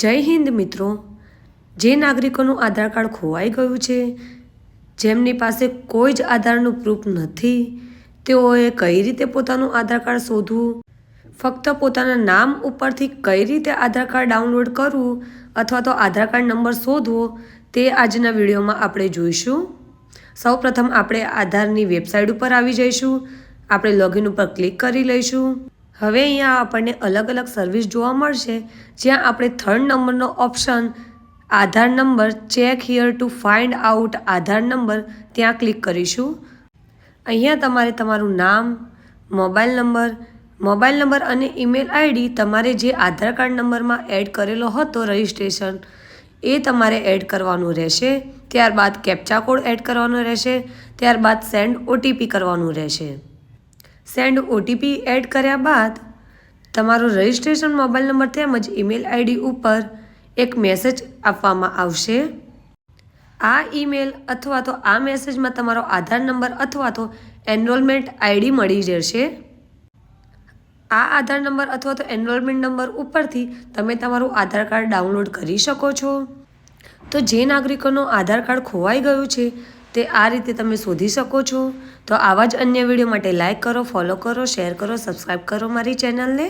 જય હિન્દ મિત્રો. જે નાગરિકોનું આધાર કાર્ડ ખોવાઈ ગયું છે, જેમની પાસે કોઈ જ આધારનું પ્રૂફ નથી, તેઓએ કઈ રીતે પોતાનું આધાર કાર્ડ શોધવું? ફક્ત પોતાના નામ ઉપરથી કઈ રીતે આધાર કાર્ડ ડાઉનલોડ કરવું અથવા તો આધાર કાર્ડ નંબર શોધવો તે આજના વિડીયોમાં આપણે જોઈશું. સૌપ્રથમ આપણે આધારની વેબસાઇટ ઉપર આવી જઈશું. આપણે લોગિન ઉપર ક્લિક કરી લઈશું. હવે અહીંયા આપણને અલગ અલગ સર્વિસ જોવા મળશે. જ્યાં આપણે થર્ડ નંબરનો option Aadhaar number check here to find out Aadhaar number ત્યાં ક્લિક કરીશું. અહીંયા તમારે તમારું નામ મોબાઈલ નંબર મોબાઈલ નંબર અને ઈમેલ આઈડી તમારે જે આધાર કાર્ડ નંબરમાં એડ કરેલો હતો રજિસ્ટ્રેશન એ તમારે એડ કરવાનું રહેશે. ત્યારબાદ કેપ્ચા કોડ એડ કરવાનો રહેશે. ત્યારબાદ સેન્ડ ઓટીપી કરવાનું રહેશે. સેન્ડ ઓટીપી એડ કર્યા બાદ તમારો રજિસ્ટ્રેશન મોબાઈલ નંબર તેમજ ઈમેલ આઈડી ઉપર એક મેસેજ આપવામાં આવશે. આ ઈમેલ અથવા તો આ મેસેજમાં તમારો આધાર નંબર અથવા તો એનરોલમેન્ટ આઈડી મળી જશે. આ આધાર નંબર અથવા તો એનરોલમેન્ટ નંબર ઉપરથી તમે તમારું આધાર કાર્ડ ડાઉનલોડ કરી શકો છો. તો જે નાગરિકોનું આધાર કાર્ડ ખોવાઈ ગયું છે તે આ રીતે તમે શોધી શકો છો. તો આવા જ અન્ય વીડિયો માટે લાઇક કરો ફોલો કરો શેર કરો સબસ્ક્રાઈબ કરો મારી ચેનલને